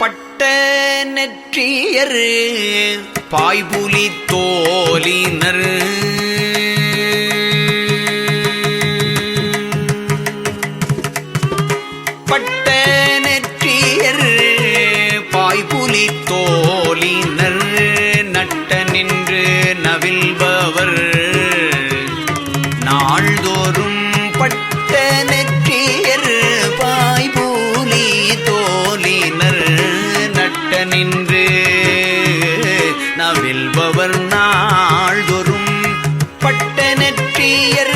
பட்ட நெற்றியர் பாய்புலி தோலினர் பட்ட நெற்றியர் பாய்புலி தோல் தீயர்.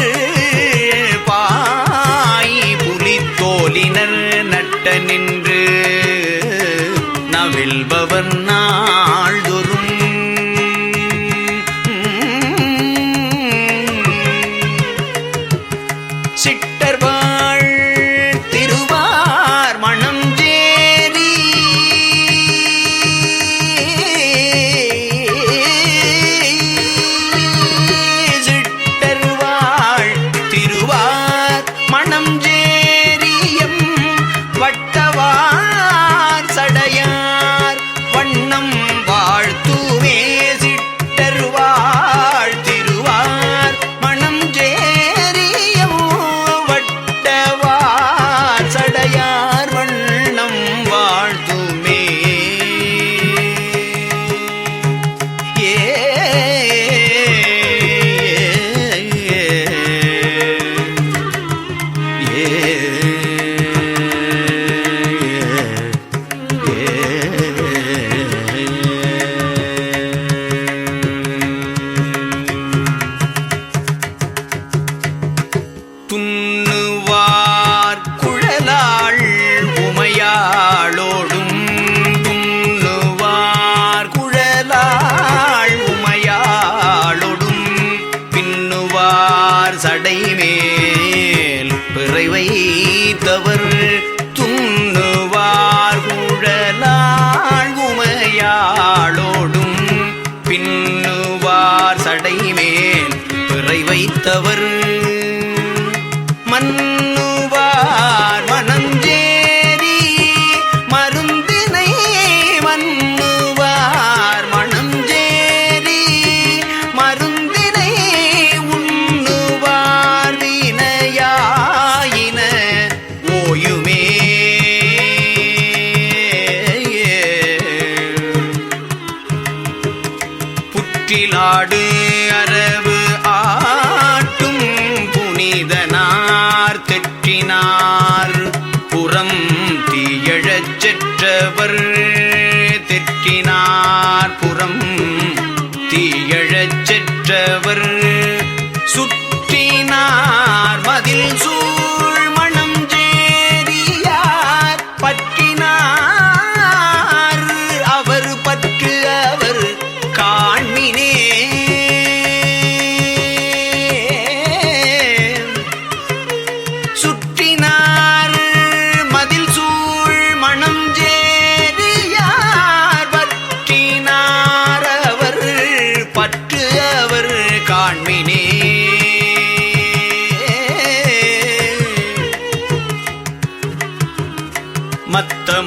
சுற்றினார் மதில் சூ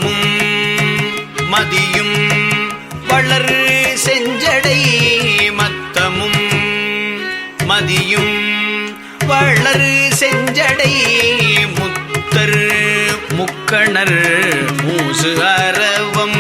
மாவும் மதியும் வளர் செஞ்சடை மத்தமும். மதியும் வளர் செஞ்சடை முத்தர் முக்கணர் மூசு அரவம்.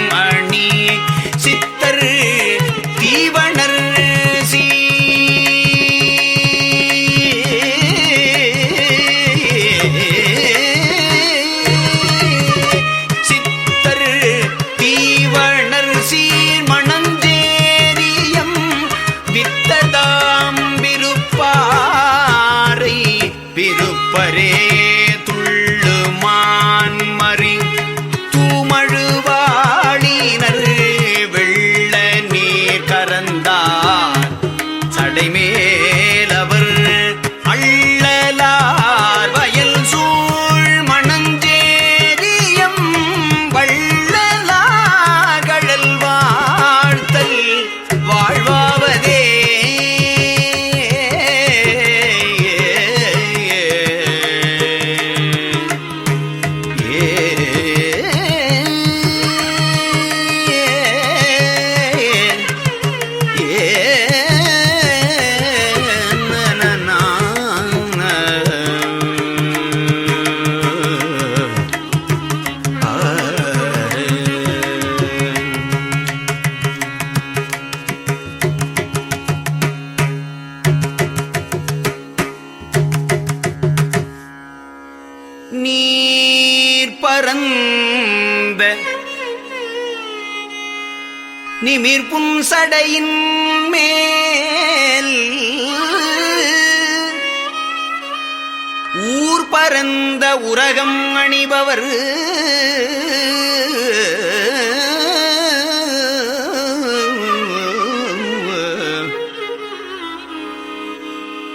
பரந்த உரகம் அணிபவர்.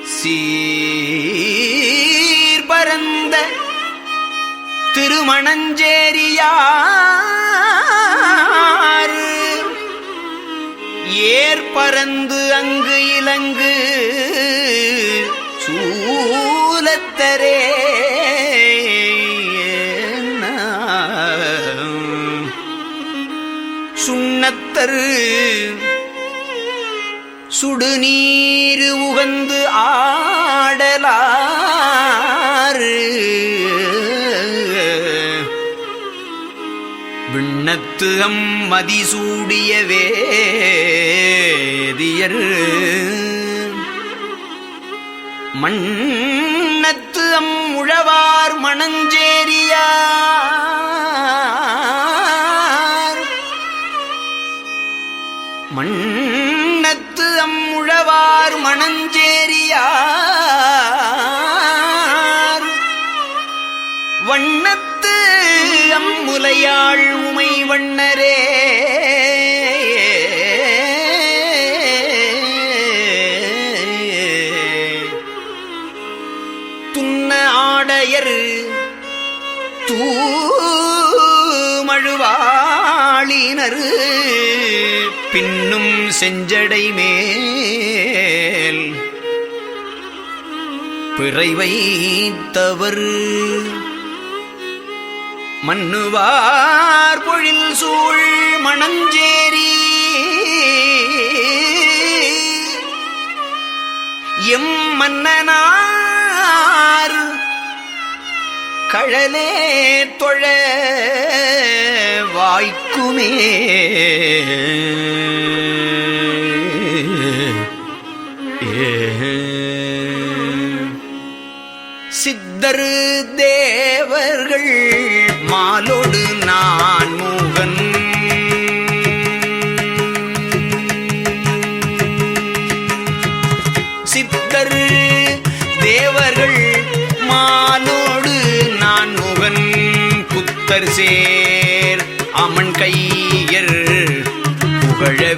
சீர் பரந்த திருமணஞ்சேரியார் ஏற்பரந்து அங்கு இலங்கு. சுண்ணத்தரு சுடுநீர் உகந்து ஆடலாறு. விண்ணத்து அம் மதிசூடிய வேதியர். மண்ணத்து அம் உழவார் உழவார் மணஞ்சேரியார். வண்ணத்து அம்முலையாள் உமை வண்ணரே. துன்ன ஆடையர் தூமழுவாளினர். பின்னும் செஞ்சடை மேல் பிறை வைத்தவர். மண்ணுவார் பொழில் சூழ் மணஞ்சேரி. எம் மன்னனார் கழலே தொழ வாய்க்குமே. ஏ சித்தர் தேவர்கள் மாலோடு நான் மூகன். சித்தர் தேவர்கள் மாலோடு நான் முகன். புத்தர் சேர் அமன் கையர் புகழ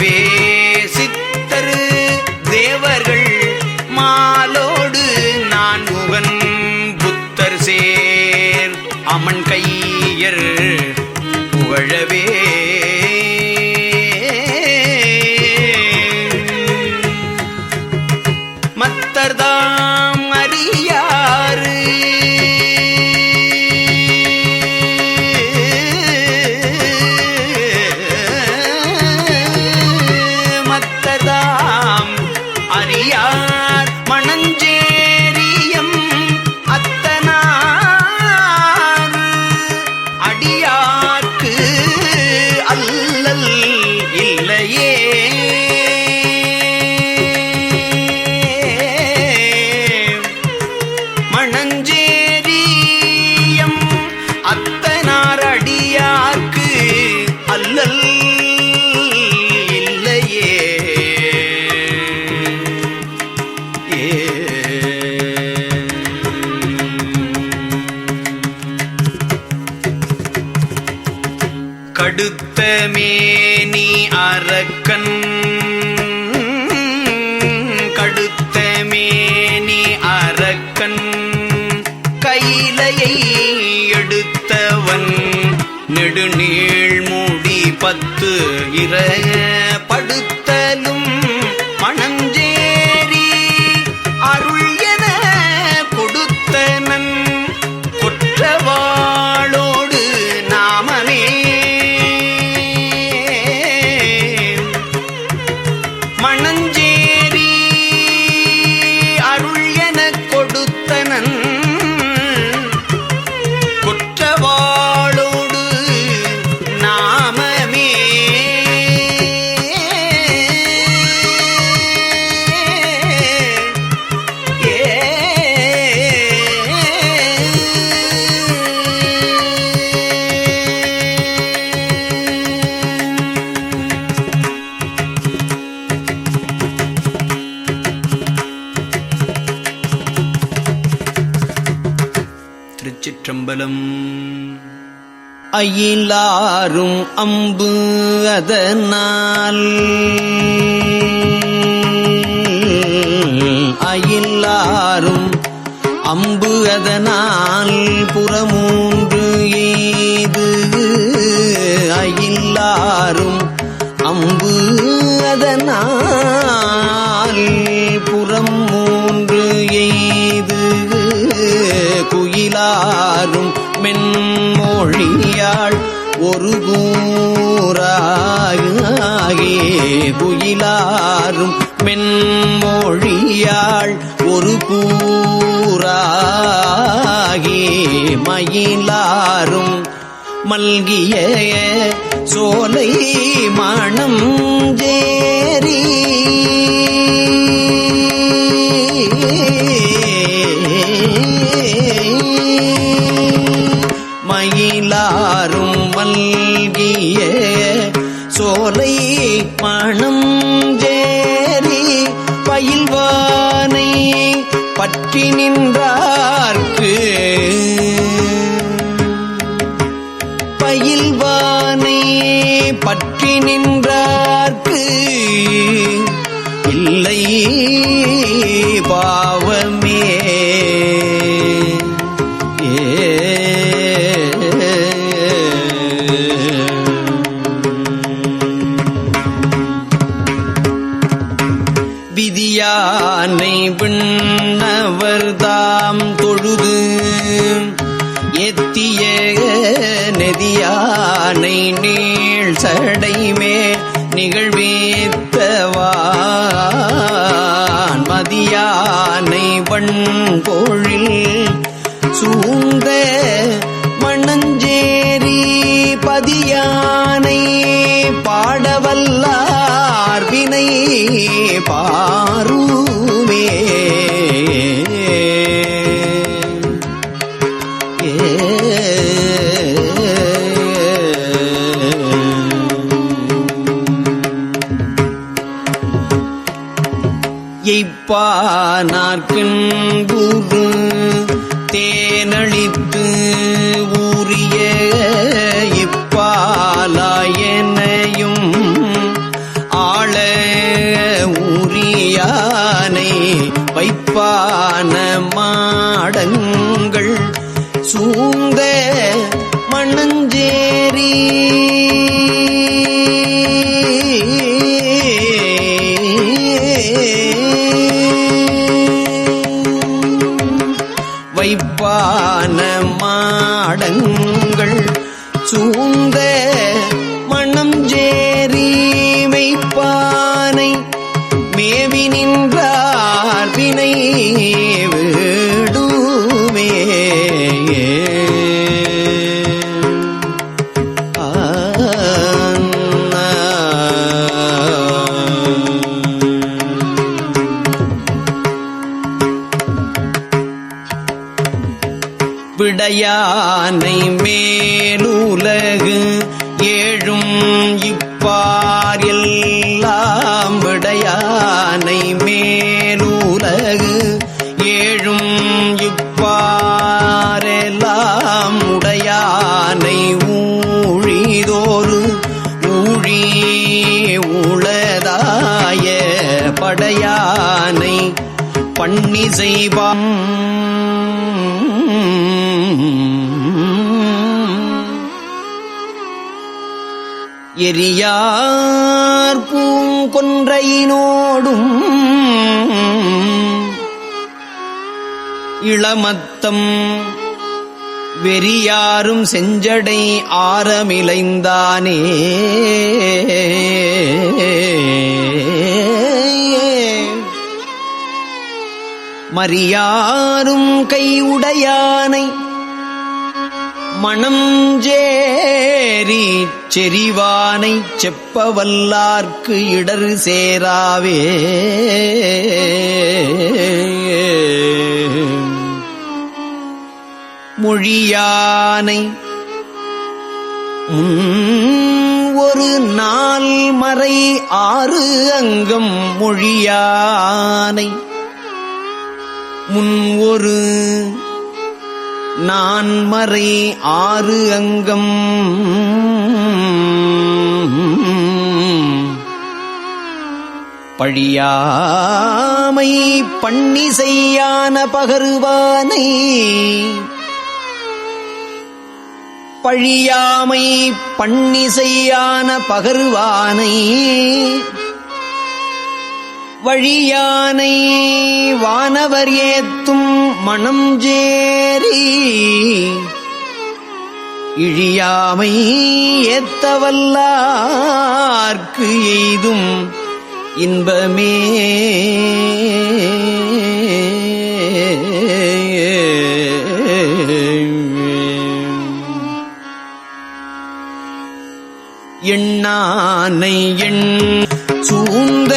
கொடுத்த மேனி அரக்கன். கடுத்த மேனி அரக்கன். கைலையை எடுத்தவன். நெடுநீள் மூடி பத்து இர திருச்சிற்றம்பலம். அயிலாரும் அம்பு அதனால். அயிலாரும் அம்பு அதனால் புறமூன்று ஏது அயிலாரும் அம்பு குயிலாரும் மென்மொழியாள் ஒரு கூறாகே குயிலாரும் மென்மொழியாள் ஒரு கூறாகே. மயிலாரும் மல்கிய சோலை மணம் ஜேரீ. மணம் ஜேரி பயில்வானை பற்றி நின்றார்க்கு. பயில்வானை பற்றி நின்றார்க்கு. இல்லை. நெதியானை நீள் சடைமே நிகழ்வேத்தவான் மதியானை வண்பொழில் எய்ப்பானார்கின்புறு தேனளித்து ஊறிய இப்பாலாயனையும் மாடங்கள் யானை விடையானை மேலுலகு ஏழும் இப்பாரெல்லாம் உடையானை ஊழிதோறு ஊழி உளதாய படையானை பண்ணி செய்வாம் எரியா பூங்கொன்றையினோடும் இளமத்தம் வெறியாரும் செஞ்சடை ஆரமிலைந்தானே மரியாரும் கை உடையானை ஜே செறி செறிவானை செப்பவல்லார்க்கு இடர் சேராவே. மொழியானை ஒரு நாள் மறை ஆறு அங்கம் மொழியானை. முன் ஒரு நான்மறை ஆறு அங்கம். பழியாமை பண்ணி செய்யான பகருவானை. பழியாமை பண்ணி செய்யான பகருவானை. வழியானை வானவர் ஏத்தும் மனம் ஜேரி இழியாமை ஏத்தவல்லார்க்கு எய்தும் இன்பமே. எண்ணானை எண் சூந்த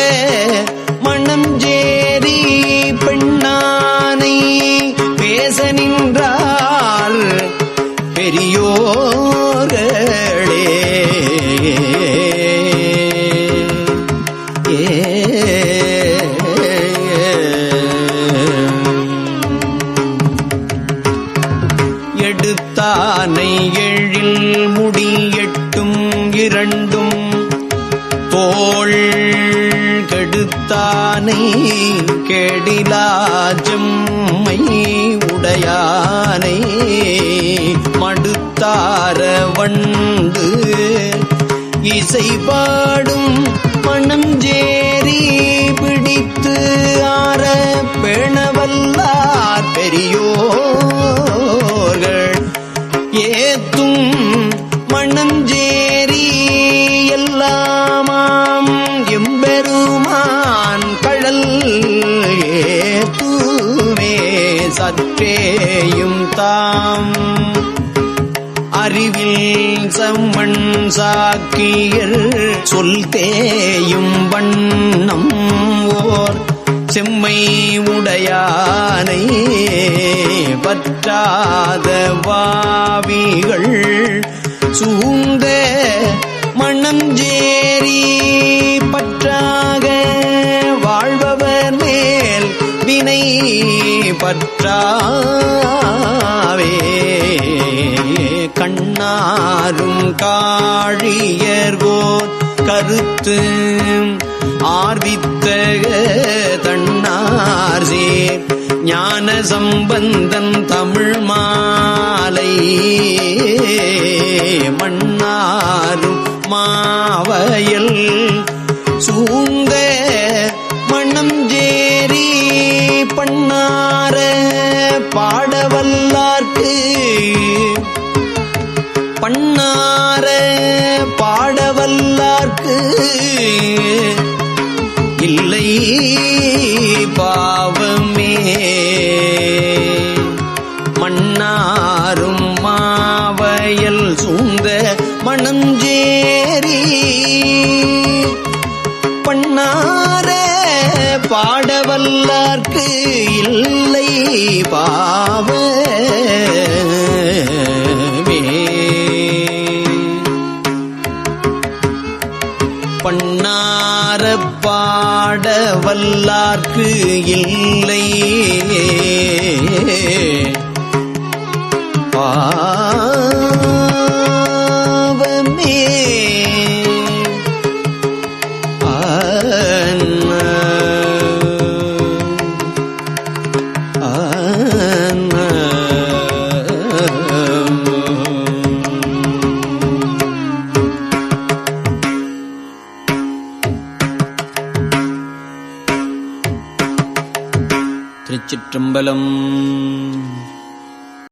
ஏ மடுத்தார இசை பாடும் மனம் ஜேரி பிடித்து ஆற பெணவல்லார் பெரியோர்கள். ஏத்தும் மணஞ்சேரி எல்லாமாம் எம்பெருமான் கழல் ஏத்துமே சற்றேயும் தாம். அறிவில் சம்மண் சாக்கியர் சொல் தேயும் வண்ணம் ஓர் செம்மை உடையானை பற்றாத வாவிகள் சூழ்ந்த மண்ணஞ்சேரி பற்றாக வாழ்பவர் மேல் வினை பற்றா ஆரும் காழியர்கோர் கருத்து ஆர்வித்த தன்னார் சேர் ஞான சம்பந்தன் தமிழ் மாலை. மன்னாரும் மாவயல் சூழ்ந்த பண்ணார பாட வல்லார்க்கு இல்லை. ஆ. திருச்சிற்றம்பலம்